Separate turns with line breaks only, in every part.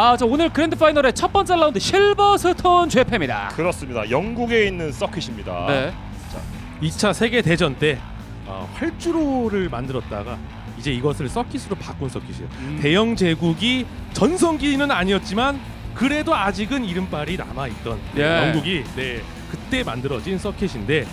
아, 저 오늘 그랜드 파이널의 첫 번째 라운드 실버스톤 죄패입니다.
그렇습니다. 영국에 있는 서킷입니다.
네.
2차 세계 대전 때 어, 활주로를 만들었다가 이제 이것을 서킷으로 바꾼 서킷이에요.
음.
대영 제국이 전성기는 아니었지만 그래도 아직은 이름빨이 남아 있던
예.
영국이 네 그때 만들어진 서킷인데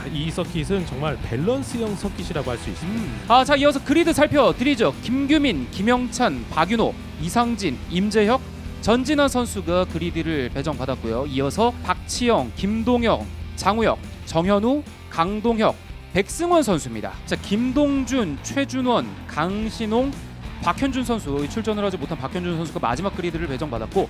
자이 서킷은 정말 밸런스형 서킷이라고 할 수 있습니다.
아, 자 이어서 그리드 살펴드리죠. 김규민, 김영찬, 박윤호, 이상진, 임재혁, 전진환 선수가 그리드를 배정받았고요. 이어서 박치영, 김동영, 장우혁, 정현우, 강동혁, 백승원 선수입니다. 자 김동준, 최준원, 강신홍, 박현준 선수 출전을 하지 못한 박현준 선수가 마지막 그리드를 배정받았고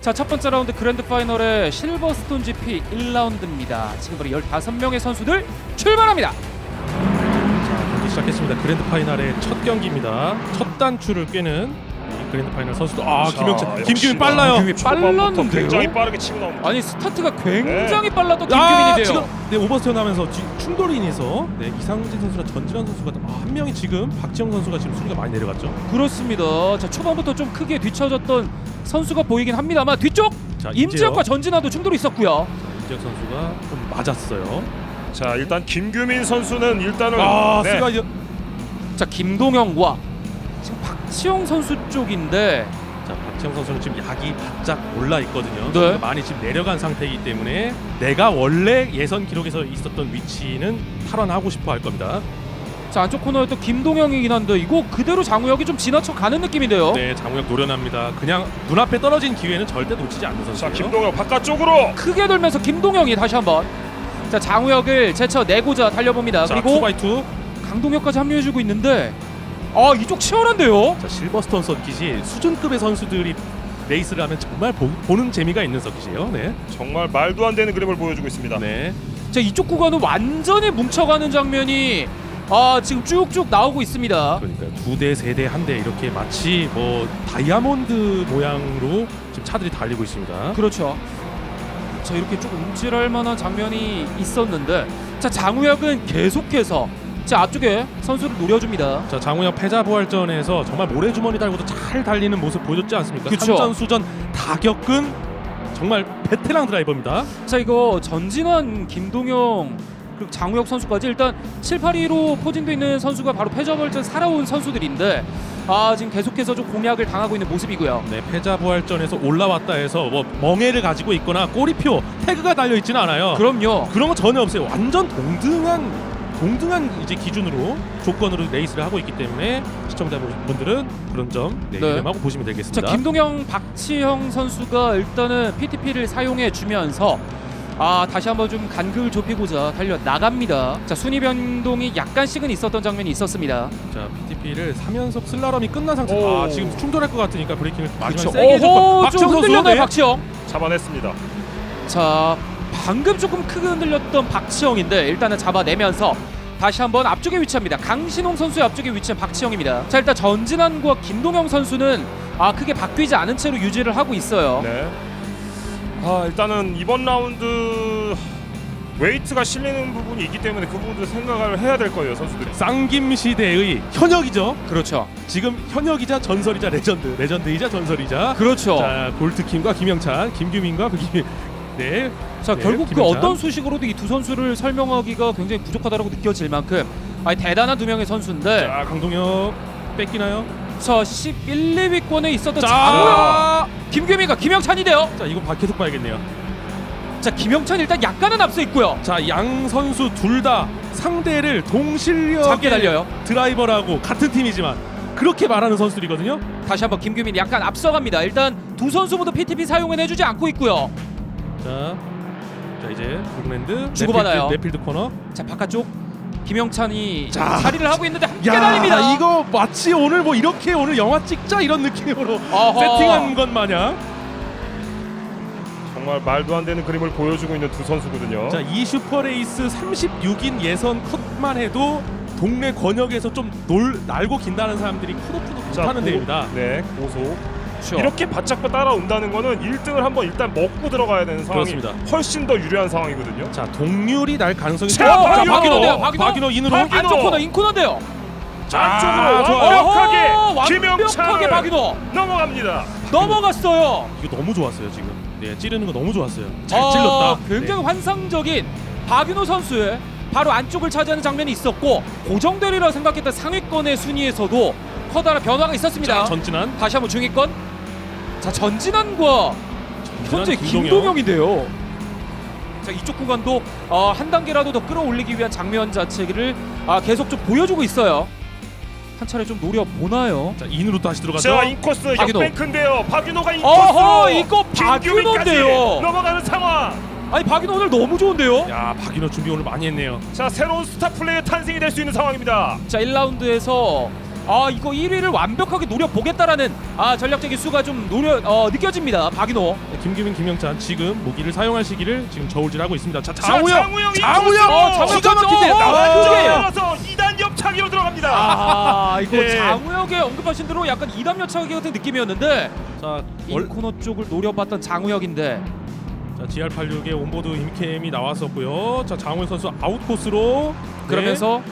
자 첫 번째 라운드 그랜드 파이널의 실버스톤 GP 1라운드입니다. 지금 바로 15명의 선수들 출발합니다.
자 경기 시작했습니다. 그랜드 파이널의 첫 경기입니다. 첫 단추를 꿰는 이 그랜드 파이널 선수도 아
자, 역시나
김규민 빨라요.
김규민
초반부터
빨랐는데요?
굉장히 빠르게 치고 나옵니다.
아니 스타트가 굉장히 빨랐던
아,
김규민인데요.
지금 네 오버스턴 하면서 뒤- 충돌이 인해서 네, 이상진 선수랑 전진환 선수가 아, 한 명이 지금 박지영 선수가 지금 순위가 많이 내려갔죠.
그렇습니다. 자 초반부터 좀 크게 뒤쳐졌던 선수가 보이긴 합니다만 뒤쪽
자
임지혁과 전진아도 충돌이 있었고요.
임지혁 선수가 좀 맞았어요.
자 일단 김규민 선수는 일단은
아
네,
스가 이제
자 김동영과 지금 박 지영 선수 쪽인데
자 박지영 선수는 지금 약이 바짝 올라 있거든요.
네.
많이 지금 내려간 상태이기 때문에 내가 원래 예선 기록에서 있었던 위치는 탈환하고 싶어 할 겁니다.
자 안쪽 코너였던 김동영이긴 한데 이거 그대로 장우혁이 좀 지나쳐 가는 느낌인데요.
네 장우혁 노련합니다. 그냥 눈앞에 떨어진 기회는 절대 놓치지 않는
자
선수예요.
김동현 바깥쪽으로
크게 돌면서 김동영이 다시 한번 자 장우혁을 제쳐 내고자 달려봅니다.
자
그리고
2x2
강동혁까지 합류해주고 있는데 아 이쪽 치열한데요.
자 실버스톤 서킷이 수준급의 선수들이 레이스를 하면 정말 보, 는 재미가 있는 서킷이에요. 네.
정말 말도 안 되는 그림을 보여주고 있습니다.
네.
자 이쪽 구간은 완전히 뭉쳐가는 장면이 아 지금 쭉쭉 나오고 있습니다.
그러니까 두 대, 세 대, 한 대 이렇게 마치 뭐 다이아몬드 모양으로 지금 차들이 달리고 있습니다.
그렇죠. 자 이렇게 좀 움찔할 만한 장면이 있었는데 자 장우혁은 계속해서 자 앞쪽에 선수를 노려줍니다.
자 장우혁 패자 부활전에서 정말 모래주머니 달고도 잘 달리는 모습 보여줬지 않습니까?
그쵸.
산전수전 다 겪은 정말 베테랑 드라이버입니다.
자 이거 전진환, 김동영 그리고 장우혁 선수까지 일단 7, 8위로 포진돼 있는 선수가 바로 패자벌전 살아온 선수들인데 아 지금 계속해서 좀 공략을 당하고 있는 모습이고요.
네, 패자 부활전에서 올라왔다 해서 뭐 멍해를 가지고 있거나 꼬리표 태그가 달려 있지는 않아요.
그럼요.
그런 거 전혀 없어요. 완전 동등한 동등한 이제 기준으로 조건으로 레이스를 하고 있기 때문에 시청자분들은 그런 점 네,
네.
유념하고 보시면
자
되겠습니다.
김동영, 박지형 선수가 일단은 PTP를 사용해 주면서 아 다시 한번 좀 간극을 좁히고자 달려 나갑니다. 자 순위 변동이 약간씩은 있었던 장면이 있었습니다.
자, PTP를 3연속 슬라럼이 끝난 상태.
오.
아, 지금 충돌할 것 같으니까 브레이킹을 마지막에
그렇죠.
세게 해줬고
오호 좀
박지영 선수
흔들렸나요
네.
박지형?
잡아냈습니다.
자 방금 조금 크게 흔들렸던 박지영인데 일단은 잡아내면서 다시 한번 앞쪽에 위치합니다. 강신홍 선수의 앞쪽에 위치한 박지영입니다. 자 일단 전진환과 김동영 선수는 아 크게 바뀌지 않은 채로 유지를 하고 있어요.
네. 아 일단은 이번 라운드 웨이트가 실리는 부분이 있기 때문에 그 부분도 생각을 해야 될 거예요 선수들이.
쌍김 시대의 현역이죠.
그렇죠.
지금 현역이자 전설이자 레전드, 레전드이자 전설이자
그렇죠.
자, 골드킴과 김영찬, 김규민과 그 김... 네.
자
네,
결국 그
김영찬.
어떤 수식으로도 이 두 선수를 설명하기가 굉장히 부족하다고 느껴질 만큼 아니 대단한 두 명의 선수인데
자, 강동혁 뺏기나요?
자 11, 2위권에 있었던
자,
장우혁, 김규민과 김영찬이데요.
자, 이거 봐- 계속 봐야겠네요.
자 김영찬 일단 약간은 앞서 있고요.
자, 양 선수 둘 다 상대를 동실력
달려요.
드라이버라고 같은 팀이지만 그렇게 말하는 선수들이거든요.
다시 한번 김규민 약간 앞서갑니다. 일단 두 선수 모두 PTP 사용은 해주지 않고 있고요.
자, 자 이제 브룩랜드
주고받아요.
네필드, 네필드 코너.
자 바깥쪽 김영찬이
자.
자리를 하고 있는데 함께 달립니다.
이거 마치 오늘 뭐 이렇게 오늘 영화 찍자 이런 느낌으로
어허.
세팅한 것 마냥.
정말 말도 안 되는 그림을 보여주고 있는 두 선수거든요.
자, 이 슈퍼레이스 36인 예선 컷만 해도 동네 권역에서 좀 놀, 날고 긴다는 사람들이
자,
못하는
고-
데입니다.
네 고소.
그렇죠.
이렇게 바짝 따라온다는 거는 1등을 한번 일단 먹고 들어가야 되는 상황이
그렇습니다.
훨씬 더 유리한 상황이거든요.
자, 동률이 날 가능성이
자,
자,
박인호!
박인호,
박인호!
박인호 인으로
박인호!
안쪽 코너 인코너인데요.
안쪽으로
좋아요.
완벽하게
어허,
김영찬을
완벽하게 박인호
넘어갑니다.
넘어갔어요.
이거 너무 좋았어요 지금. 네 찌르는 거 너무 좋았어요. 잘
어,
찔렀다.
굉장히 환상적인 박윤호 선수의 바로 안쪽을 차지하는 장면이 있었고 고정되리라 생각했던 상위권의 순위에서도 커다란 변화가
네.
있었습니다.
자 전진한
다시 한번 중위권. 자 전진환과 현재
김동영.
김동영 인데요. 자 이쪽 구간도 어, 한 단계라도 더 끌어올리기 위한 장면 자체를 아, 계속 좀 보여주고 있어요. 한 차례 좀 노려 보나요?
자 인으로 다시 들어가죠.
자 인코스
박윤호.
역뱅크인데요. 박윤호가
어허,
인코스로
이거 박윤호인데요.
넘어가는 상황.
아니 박인호 오늘 너무 좋은데요.
야 박인호 준비 오늘 많이 했네요.
자 새로운 스타 플레이어 탄생이 될 수 있는 상황입니다.
자 1라운드에서 아 이거 1위를 완벽하게 노려 보겠다라는 아 전략적인 수가 좀 노려 어, 느껴집니다. 박인호.
네, 김규민, 김영찬 지금 무기를 사용할 시기를 지금 저울질하고 있습니다. 자
자,
장우영,
장우영
장우영,
어, 장우영
기가 막힌데
어,
들어가서 2단 옆차기로 들어갑니다.
아 이거
네.
장우혁의 언급하신 대로 약간 이담여차기 같은 느낌이었는데
자, 월,
인코너 쪽을 노려봤던 장우혁인데
자 GR86의 온보드 임캠이 나왔었고요. 자 장우영 선수 아웃 코스로
그러면서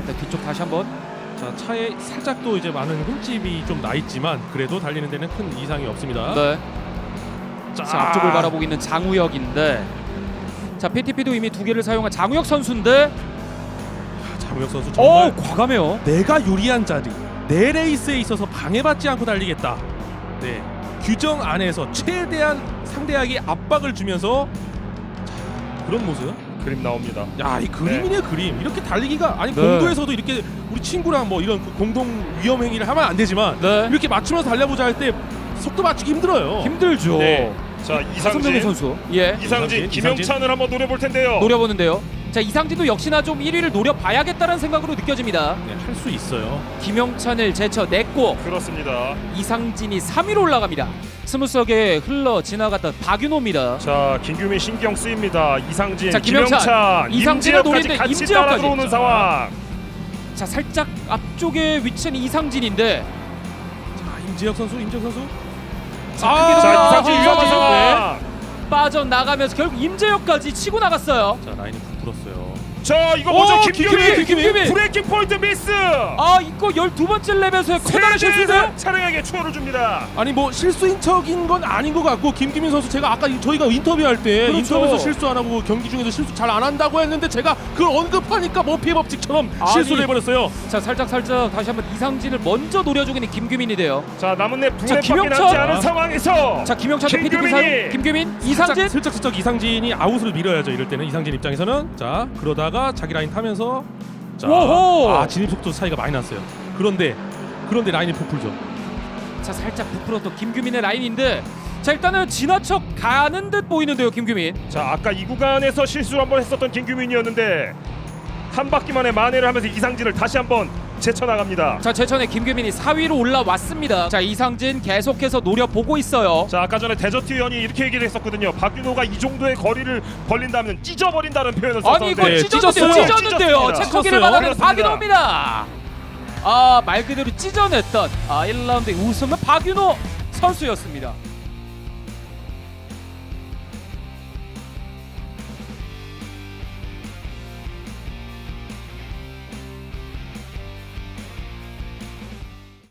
잠깐 뒤쪽 다시 한번
네. 자 차에 살짝 또 이제 많은 흠집이 좀 나 있지만 그래도 달리는 데는 큰 이상이 없습니다.
네.
자,
자 앞쪽을 바라보고 있는 장우혁인데 자 PTP도 이미 두 개를 사용한 장우혁 선수인데
장우영 선수
어
정말
과감해요.
내가 유리한 자리 내 레이스에 있어서 방해받지 않고 달리겠다. 네 규정 안에서 최대한 상대에게 압박을 주면서 자, 그런 모습.
그림 나옵니다.
야 이 그림이네 그림. 이렇게 달리기가 아니
네.
공도에서도 이렇게 우리 친구랑 뭐 이런 그 공동 위험 행위를 하면 안 되지만
네.
이렇게 맞추면서 달려보자 할 때 속도 맞추기 힘들어요.
힘들죠.
네. 자
이상진
이상진,
선수. 예.
이상진,
이상진,
김영찬을 한번 노려볼 텐데요.
노려보는데요. 자 이상진도 역시나 좀 1위를 노려봐야겠다는 생각으로 느껴집니다.
네, 할 수 있어요.
김영찬을 제쳐냈고
그렇습니다.
이상진이 3위로 올라갑니다. 스무스하게 흘러 지나갔던 박윤호입니다.
자 김규민 신경 쓰입니다. 이상진,
자, 김영찬.
김영찬, 임지혁까지
노리는데
같이
임지혁까지.
들어오는 상황.
자 살짝 앞쪽에 위치한 이상진인데
자 임지혁 선수, 임지혁 선수.
자,
아,
자 이상진
아,
위험한
네.
상황.
빠져나가면서 결국 임재혁까지 치고 나갔어요.
자 라인이 부풀었어요.
자 이거
오,
뭐죠
김규민,
김규민,
김규민.
브레이킹 포인트 미스.
아 이거 12번째 랩에서의 커다란 실수인데요?
세대 차량에게 추월을 줍니다.
아니 뭐 실수인 척인 건 아닌 것 같고 김기민 선수 제가 아까 이- 저희가 인터뷰할 때
그렇죠.
인터뷰에서 실수 안 하고 경기 중에도 실수 잘 안 한다고 했는데 제가 그걸 언급하니까 머피의 법칙처럼
아니.
실수를 해버렸어요.
자 살짝 살짝 다시 한번 이상진을 먼저 노려주고 있는 김규민이 돼요.
자 남은 랩
자,
두랩밖에
김영철.
남지 않은 상황에서
자 김영찬도 PDP
김규민이.
사용. 김규민, 이상진.
살짝, 슬쩍 슬쩍 이상진이 아웃을 밀어야죠. 이럴 때는 이상진 입장에서는 자 그러다가 자기 라인 타면서 자,
오호.
아 진입 속도 차이가 많이 났어요. 그런데 그런데 라인이 부풀죠.
자 살짝 부풀었던 김규민의 라인인데 자 일단은 지나쳐 가는 듯 보이는데요 김규민.
자 아까 이 구간에서 실수를 한번 했었던 김규민이었는데 한 바퀴 만에 만회를 하면서 이상진을 다시 한번 제쳐 나갑니다.
자 제천의 김규민이 4위로 올라왔습니다. 자 이상진 계속해서 노려보고 있어요.
자 아까 전에 데저트 위원이 이렇게 얘기를 했었거든요. 박윤호가 이 정도의 거리를 벌린다면 찢어버린다는 표현을 썼는데
아니 이거
네,
찢었는데요
찢었어요.
찢었는데요
찢었습니다.
체커기를
찢었어요.
받아낸
그렇습니다.
박윤호입니다 아말 그대로 찢어냈던 아 1라운드 우승은 박윤호 선수였습니다